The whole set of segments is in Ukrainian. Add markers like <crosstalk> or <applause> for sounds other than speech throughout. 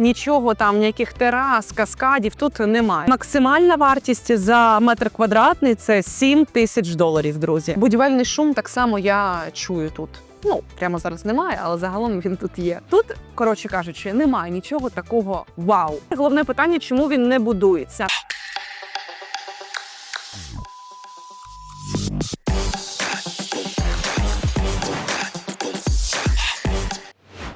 нічого там, ніяких терас, каскадів тут немає. Максимальна вартість за метр квадратний це 7 тисяч доларів, друзі. Будівельний шум так само я чую тут. Ну, прямо зараз немає, але загалом він тут є. Тут, коротше кажучи, немає нічого такого вау. Головне питання, чому він не будується.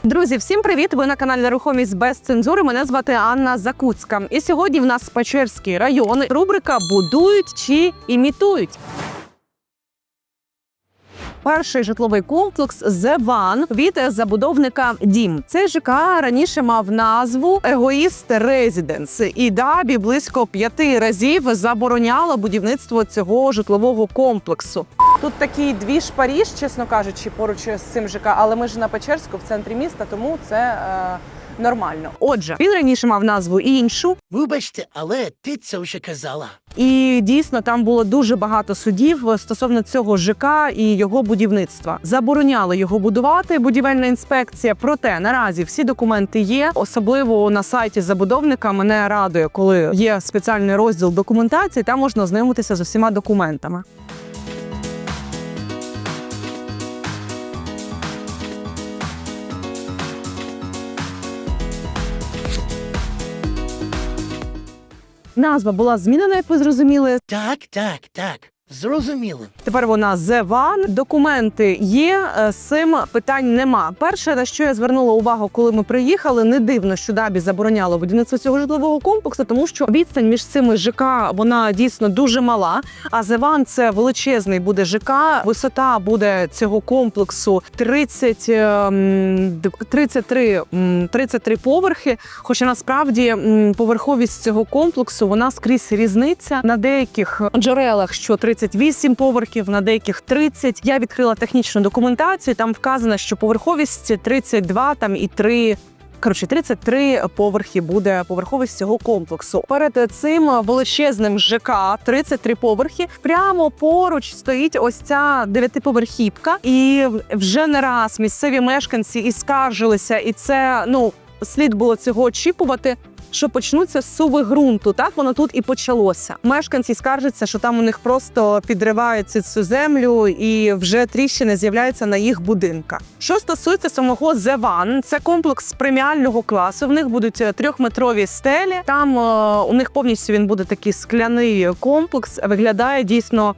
Друзі, всім привіт! Ви на каналі Нерухомість без цензури. Мене звати Анна Закуцька. І сьогодні в нас Печерський район. Рубрика Будують чи імітують. Перший житловий комплекс The One від забудовника Дім. Цей ЖК раніше мав назву Егоїст Резиденс, і дабі близько п'яти разів забороняло будівництво цього житлового комплексу. Тут такий дві Паріж, чесно кажучи, поруч з цим ЖК, але ми ж на Печерську в центрі міста, тому це е, нормально. Отже, він раніше мав назву іншу, Вибачте, але ти це вже казала. і дійсно там було дуже багато судів стосовно цього ЖК і його будівництва. Забороняли його будувати будівельна інспекція. Проте наразі всі документи є. Особливо на сайті забудовника мене радує, коли є спеціальний розділ документації. Там можна ознайомитися з усіма документами. Назва була змінена, як ви зрозуміли. Так, так, так. Зрозуміло. Тепер вона One. Документи є, е, з цим питань нема. Перше, на що я звернула увагу, коли ми приїхали, не дивно, що Дабі забороняло будівництво цього житлового комплексу, тому що відстань між цими ЖК вона дійсно дуже мала. А One – це величезний буде ЖК. Висота буде цього комплексу 30, ем, 33, м, 33 поверхи. Хоча насправді поверховість цього комплексу вона скрізь різниця на деяких джерелах, що 38 поверхів, на деяких 30. Я відкрила технічну документацію. Там вказано, що поверховість 32 там і 3 Коротше, 33 поверхи буде поверховість цього комплексу. Перед цим величезним ЖК 33 поверхи. Прямо поруч стоїть ось ця дев'ятиповерхівка, і вже не раз місцеві мешканці і скаржилися, і це ну слід було цього очікувати. Що почнуться суви ґрунту, так воно тут і почалося. Мешканці скаржаться, що там у них просто підриваються цю землю, і вже тріщини з'являються на їх будинках. Що стосується самого One, це комплекс преміального класу. В них будуть е, трьохметрові стелі. Там е, у них повністю він буде такий скляний комплекс. Виглядає дійсно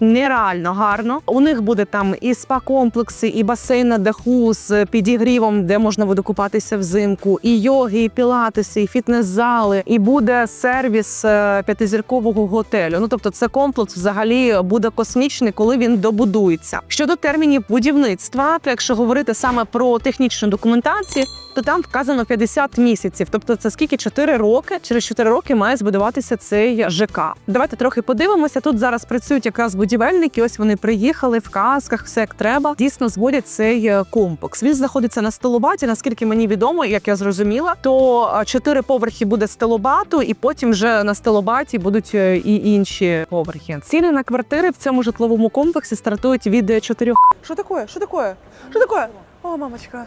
нереально гарно. У них буде там і спа-комплекси, і басейн на даху з підігрівом, де можна буде купатися взимку, і йоги, і пілатеси, і фітнес-зали, і буде сервіс е, п'ятизіркового готелю. Ну тобто, це комплекс взагалі буде космічний, коли він добудується. Щодо термінів будівництва, то якщо говорити саме про технічну документацію, то там вказано 50 місяців. Тобто, це скільки 4 роки. Через 4 роки має збудуватися цей ЖК. Давайте трохи подивимося. Тут зараз працюють якраз будівельники. Ось вони приїхали в касках, все як треба. Дійсно зводять цей е, комплекс. Він знаходиться на стелобаті. Наскільки мені відомо, як я зрозуміла, то е, чотири поверхи буде стелобату, і потім вже на стелобаті будуть е, і інші поверхи. Ціни на квартири в цьому житловому комплексі стартують від 4 Что такое? Что такое? Что такое? О, мамочка.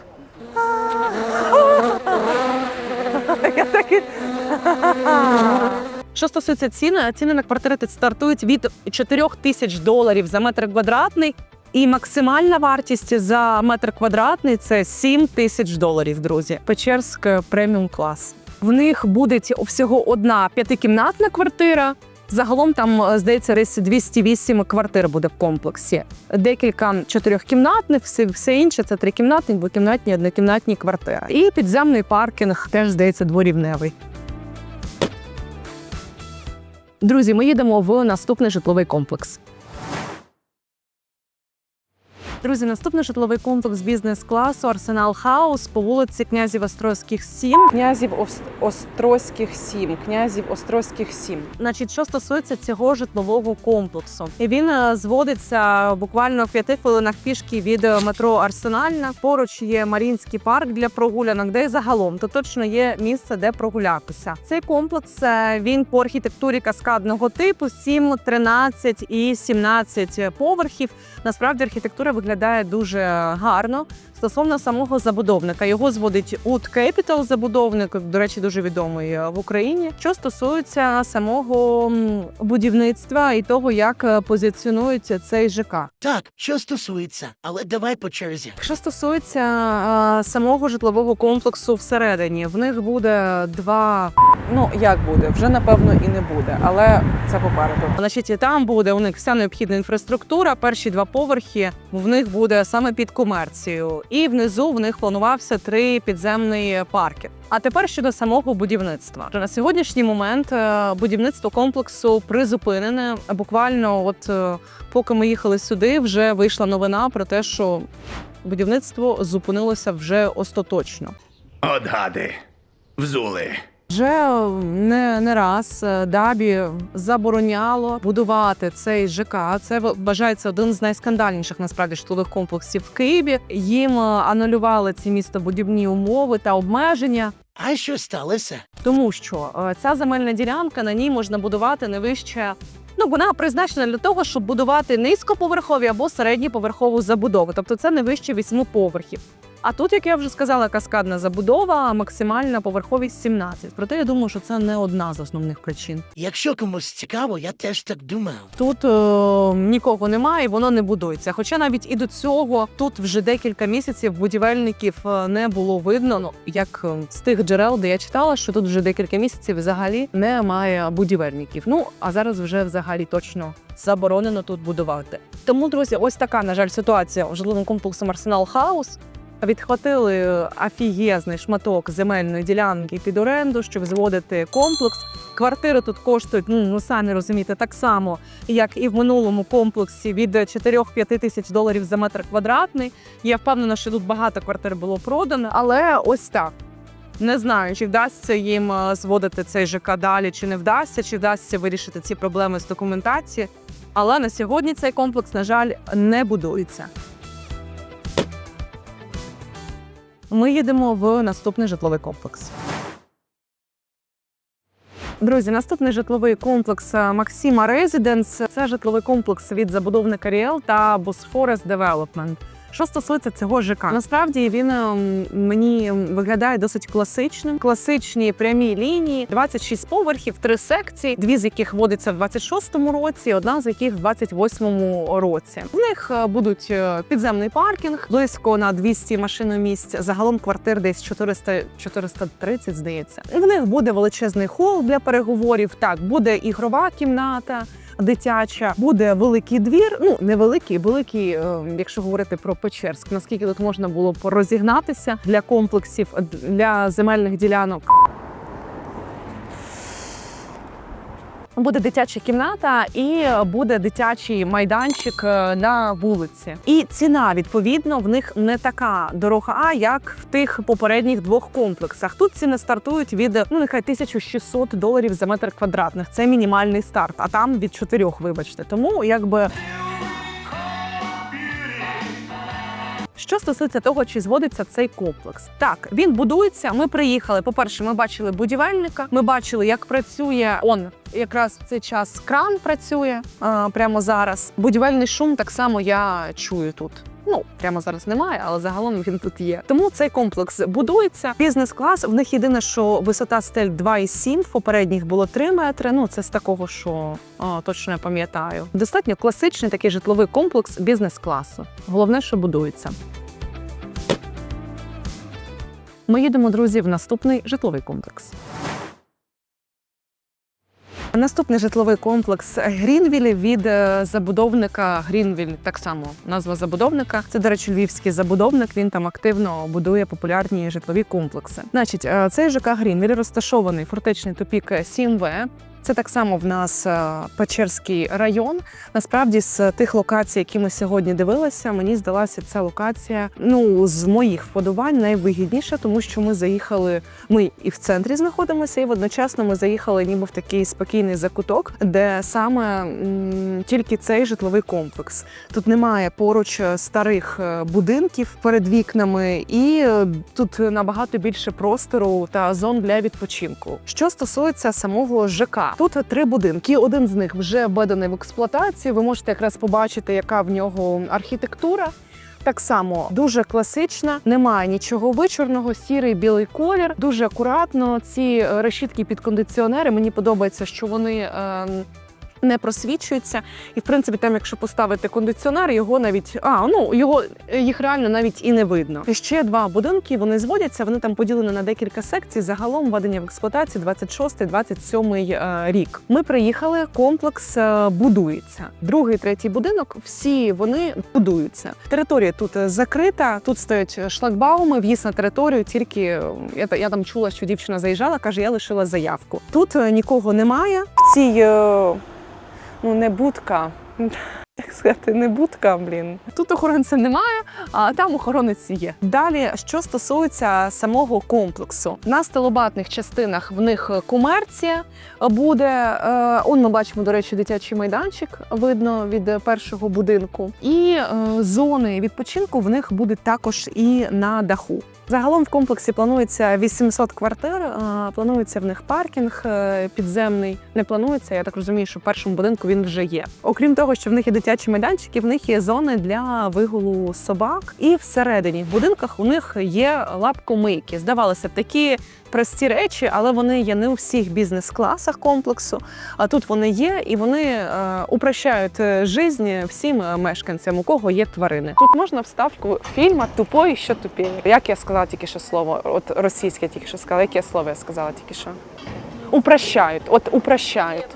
<laughs> Я так і... Що стосується ціни, ціни на квартири стартують від 4 тисяч доларів за метр квадратний. І максимальна вартість за метр квадратний це 7 тисяч доларів, друзі. Печерськ преміум клас. В них буде всього одна п'ятикімнатна квартира. Загалом там е, здається десь 208 квартир буде в комплексі. Декілька чотирьохкімнатних, все, все інше це трикімнатні, двокімнатні, однокімнатні квартири. І підземний паркінг теж здається дворівневий. Друзі, ми їдемо в наступний житловий комплекс. Друзі, наступний житловий комплекс бізнес-класу Арсенал Хаус по вулиці Князів Острозьких 7. Князів Острозьких 7. Князів Острозьких 7. Значить, що стосується цього житлового комплексу, він е, зводиться буквально в п'яти хвилинах пішки від е, метро Арсенальна. Поруч є Марінський парк для прогулянок, де загалом то точно є місце, де прогулятися. Цей комплекс е, він по архітектурі каскадного типу 7, 13 і 17 поверхів. Насправді архітектура виглядає виглядає дуже гарно. Стосовно самого забудовника, його зводить Wood Capital, забудовник, до речі, дуже відомий е, в Україні. Що стосується самого будівництва і того, як е, позиціонується цей ЖК. Так, що стосується, але давай по черзі. Що стосується е, самого житлового комплексу всередині, в них буде два Ну як буде? Вже напевно і не буде, але це попереду. Значить, і там буде у них вся необхідна інфраструктура. Перші два поверхи в них буде саме під комерцією, і внизу в них планувався три підземні парки. А тепер щодо самого будівництва. На сьогоднішній момент е, будівництво комплексу призупинене. Буквально, от е, поки ми їхали сюди, вже вийшла новина про те, що будівництво зупинилося вже остаточно. От гади. Взули. Вже не, не раз е, Дабі забороняло будувати цей ЖК. Це вважається один з найскандальніших насправді житлових комплексів в Києві. Їм е, анулювали ці містобудівні умови та обмеження. А що сталося? Тому що е, ця земельна ділянка на ній можна будувати не вище. Ну, вона призначена для того, щоб будувати низькоповерхові або середньоповерхову забудову. Тобто це не вище вісьми поверхів. А тут, як я вже сказала, каскадна забудова, максимальна поверховість 17. Проте я думаю, що це не одна з основних причин. Якщо комусь цікаво, я теж так думав. Тут е, нікого немає, і воно не будується. Хоча навіть і до цього тут вже декілька місяців будівельників е, не було видно. Ну як е, з тих джерел, де я читала, що тут вже декілька місяців взагалі немає будівельників. Ну а зараз вже взагалі точно заборонено тут будувати. Тому, друзі, ось така на жаль ситуація у житловому комплексом Арсенал Хаус. Відхватили афієзний шматок земельної ділянки під оренду, щоб зводити комплекс. Квартири тут коштують, ну, ну самі розумієте, так само, як і в минулому комплексі від 4-5 тисяч доларів за метр квадратний. Я впевнена, що тут багато квартир було продано, але ось так. Не знаю, чи вдасться їм е, зводити цей ЖК далі, чи не вдасться, чи вдасться вирішити ці проблеми з документації. Але на сьогодні цей комплекс, на жаль, не будується. Ми їдемо в наступний житловий комплекс. Друзі, наступний житловий комплекс е, Максима Резиденс. Це житловий комплекс від забудовника Ріел та Босфорес Development. Що стосується цього ЖК, насправді він ем, мені виглядає досить класичним. Класичні прямі лінії, 26 поверхів, три секції, дві з яких вводиться в 26-му році, одна з яких в 28-му році. В них е, будуть е, підземний паркінг, близько на 200 машиномісць. Загалом квартир десь 400 430, здається. В них буде величезний хол для переговорів. Так, буде ігрова кімната дитяча, буде великий двір. Ну невеликий, великий, е, якщо говорити про Печерськ. Наскільки тут можна було порозігнатися для комплексів для земельних ділянок. Буде дитяча кімната і буде дитячий майданчик е, на вулиці. І ціна відповідно в них не така дорога, як в тих попередніх двох комплексах. Тут ціни стартують від ну нехай 1600 доларів за метр квадратних. Це мінімальний старт, а там від чотирьох, вибачте. Тому якби. Що стосується того, чи зводиться цей комплекс, так він будується. Ми приїхали. По перше, ми бачили будівельника. Ми бачили, як працює он якраз в цей час кран працює а, прямо зараз. Будівельний шум так само я чую тут. Ну прямо зараз немає, але загалом він тут є. Тому цей комплекс будується. Бізнес-клас. В них єдине, що висота стель 2,7, в попередніх було 3 метри. Ну це з такого, що а, точно я пам'ятаю. Достатньо класичний такий житловий комплекс бізнес-класу. Головне, що будується. Ми їдемо, друзі, в наступний житловий комплекс. Наступний житловий комплекс Грінвілі від е, забудовника Грінвіль, так само назва забудовника. Це, до речі, львівський забудовник. Він там активно будує популярні житлові комплекси. Значить, е, цей ЖК Грінвіль розташований фортечний тупік 7В. Це так само в нас е, Печерський район. Насправді, з тих локацій, які ми сьогодні дивилися, мені здалася ця локація ну з моїх вподобань найвигідніша, тому що ми заїхали. Ми і в центрі знаходимося, і водночасно ми заїхали, ніби в такий спокійний закуток, де саме тільки цей житловий комплекс. Тут немає поруч е, старих е, будинків перед вікнами, і тут набагато більше простору та зон для відпочинку. Що стосується самого ЖК, тут три будинки. Один з них вже введений в експлуатацію. Ви можете якраз побачити, яка в нього архітектура. Так само дуже класична, немає нічого вичорного, сірий білий колір. Дуже акуратно. Ці е, решітки під кондиціонери. Мені подобається, що вони. Не просвічуються, і в принципі, там, якщо поставити кондиціонер, його навіть а ну його їх реально навіть і не видно. І ще два будинки вони зводяться. Вони там поділені на декілька секцій. Загалом введення в експлуатацію 26-27 е, рік. Ми приїхали. Комплекс е, будується. Другий, третій будинок. Всі вони будуються. Територія тут е, закрита. Тут стоять шлагбауми. В'їзд на територію. Тільки я, я там чула, що дівчина заїжджала, каже, я лишила заявку. Тут нікого немає. В цій ну не будка. Так сказати, не будка, блін. Тут охоронця немає, а там охоронець є. Далі, що стосується самого комплексу, на стелобатних частинах в них комерція буде. Е, он ми бачимо, до речі, дитячий майданчик видно від першого будинку. І е, зони відпочинку в них буде також і на даху. Загалом в комплексі планується 800 квартир. Планується в них паркінг е, підземний. Не планується. Я так розумію, що в першому будинку він вже є. Окрім того, що в них є дитячі майданчики, в них є зони для вигулу собак. І всередині в будинках у них є лапкомийки. Здавалося б, такі прості речі, але вони є не у всіх бізнес-класах комплексу. А тут вони є, і вони е, упрощають життя всім е, мешканцям, у кого є тварини. Тут можна вставку фільма тупої, що тупіє. Як я сказала тільки що слово? От російське тільки що сказала. Яке слово я сказала тільки що? Упрощають. От упрощають.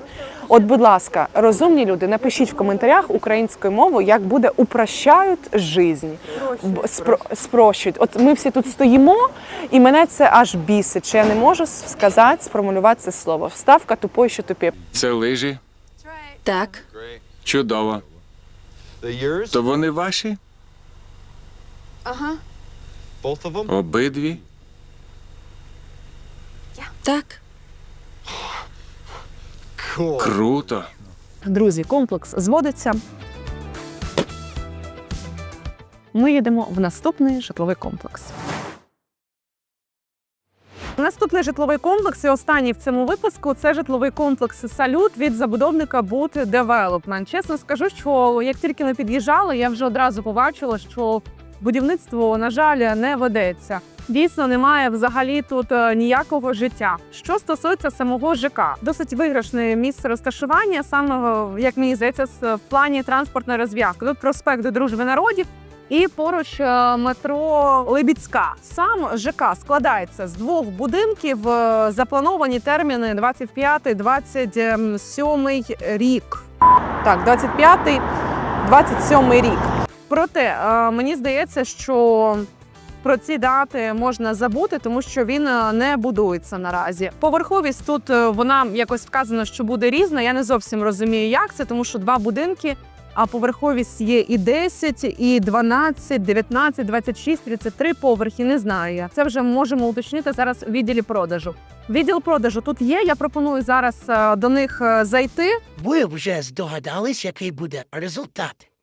От, будь ласка, розумні люди, напишіть в коментарях українською мовою, як буде упрощають жизнь. Б- спро- спрощують. От ми всі тут стоїмо, і мене це аж бісить, що я не можу сказати, сформулювати це слово. Вставка тупой, що тупіє. Це лижі? Так, Чудово. То вони ваші? ага, Обидві? так. Круто. Друзі, комплекс зводиться. Ми їдемо в наступний житловий комплекс. Наступний житловий комплекс і останній в цьому випуску це житловий комплекс Салют від забудовника Boot Development. Чесно скажу, що як тільки ми під'їжджали, я вже одразу побачила, що будівництво, на жаль, не ведеться. Дійсно, немає взагалі тут е, ніякого життя. Що стосується самого ЖК, досить виграшне місце розташування, саме як мені здається, в плані транспортної розв'язки. Тут проспект Дружби народів. І поруч е, метро Либіцька. Сам ЖК складається з двох будинків. е, Заплановані терміни 25-27 рік. Так, 25-й, 27-й рік. Проте мені здається, що про ці дати можна забути, тому що він е, не будується наразі. Поверховість тут е, вона якось вказано, що буде різна. Я не зовсім розумію, як це, тому що два будинки. А поверховість є і 10, і 12, 19, 26, 33 поверхи. Не знаю я. Це вже можемо уточнити зараз в відділі продажу. Відділ продажу тут є. Я пропоную зараз е, до них зайти. Ви вже здогадались, який буде результат.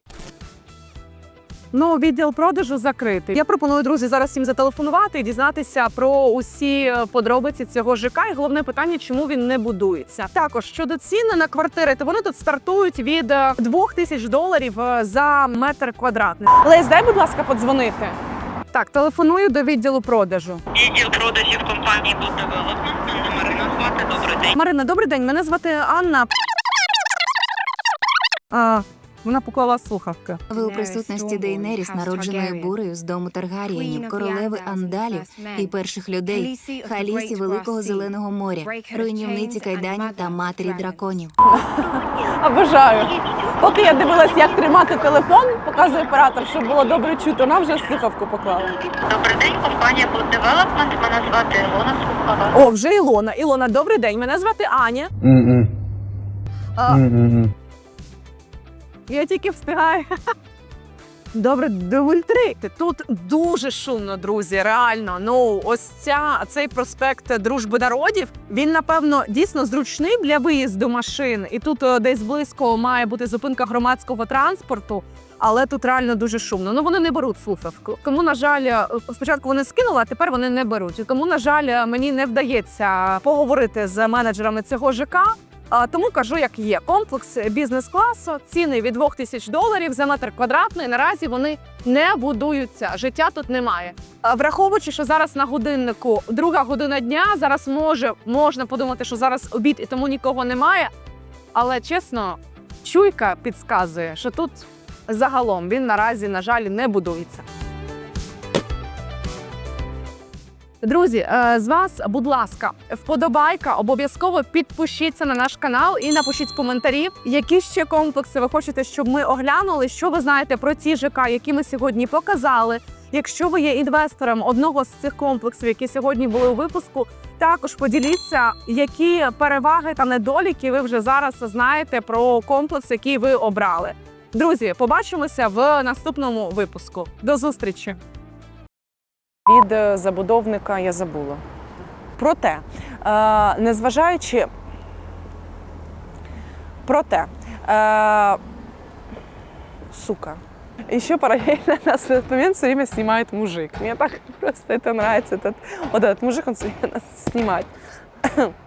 Ну, відділ продажу закритий. Я пропоную, друзі, зараз їм зателефонувати і дізнатися про усі е, подробиці цього ЖК. І головне питання, чому він не будується. Також щодо ціни на квартири, то вони тут стартують від е, 2 тисяч доларів е, за метр квадратний. Лесь, дай, будь ласка, подзвонити. Так, телефоную до відділу продажу. Відділ продажів компанії Boot Марина звати. Добрий день. Марина, добрий день. Мене звати Анна. А, вона поклала слухавки. Ви у присутності Дейнеріс, народженої бурею з дому Таргарієнів, королеви Андалів і перших людей, Халісі Великого Зеленого моря, руйнівниці кайданів та матері драконів. Обожаю. Поки я дивилась, як тримати телефон, показує оператор, щоб було добре чути. Вона вже слухавку поклала. Добрий день, компанія Boot Development. Мене звати Ілона Сухова. О, вже Ілона. Ілона, добрий день. Мене звати Аня. А, Я тільки встигаю. <laughs> Добре, дубль три. Тут дуже шумно, друзі. Реально. Ну, ось ця цей проспект Дружби народів. Він напевно дійсно зручний для виїзду машин. І тут е, десь близько має бути зупинка громадського транспорту. Але тут реально дуже шумно. Ну вони не беруть слухавку. Тому, на жаль, е, спочатку вони скинули, а тепер вони не беруть. І тому, на жаль, мені не вдається поговорити з менеджерами цього ЖК. Тому кажу, як є. Комплекс бізнес-класу, ціни від 2 тисяч доларів за метр квадратний. Наразі вони не будуються. Життя тут немає. Враховуючи, що зараз на годиннику друга година дня, зараз може можна подумати, що зараз обід і тому нікого немає. Але чесно, чуйка підказує, що тут загалом він наразі, на жаль, не будується. Друзі, е, з вас, будь ласка, вподобайка, обов'язково підпишіться на наш канал і напишіть коментарі, які ще комплекси ви хочете, щоб ми оглянули. Що ви знаєте про ті ЖК, які ми сьогодні показали. Якщо ви є інвестором одного з цих комплексів, які сьогодні були у випуску, також поділіться, які переваги та недоліки ви вже зараз знаєте про комплекс, який ви обрали. Друзі, побачимося в наступному випуску. До зустрічі! від е, забудовника я забула. Проте, е, незважаючи проте, е, сука. Еще параллельно <laughs> нас в этот момент все время снимает мужик. Мне так <laughs> просто это нравится. Этот, вот этот мужик, он все время нас снимает.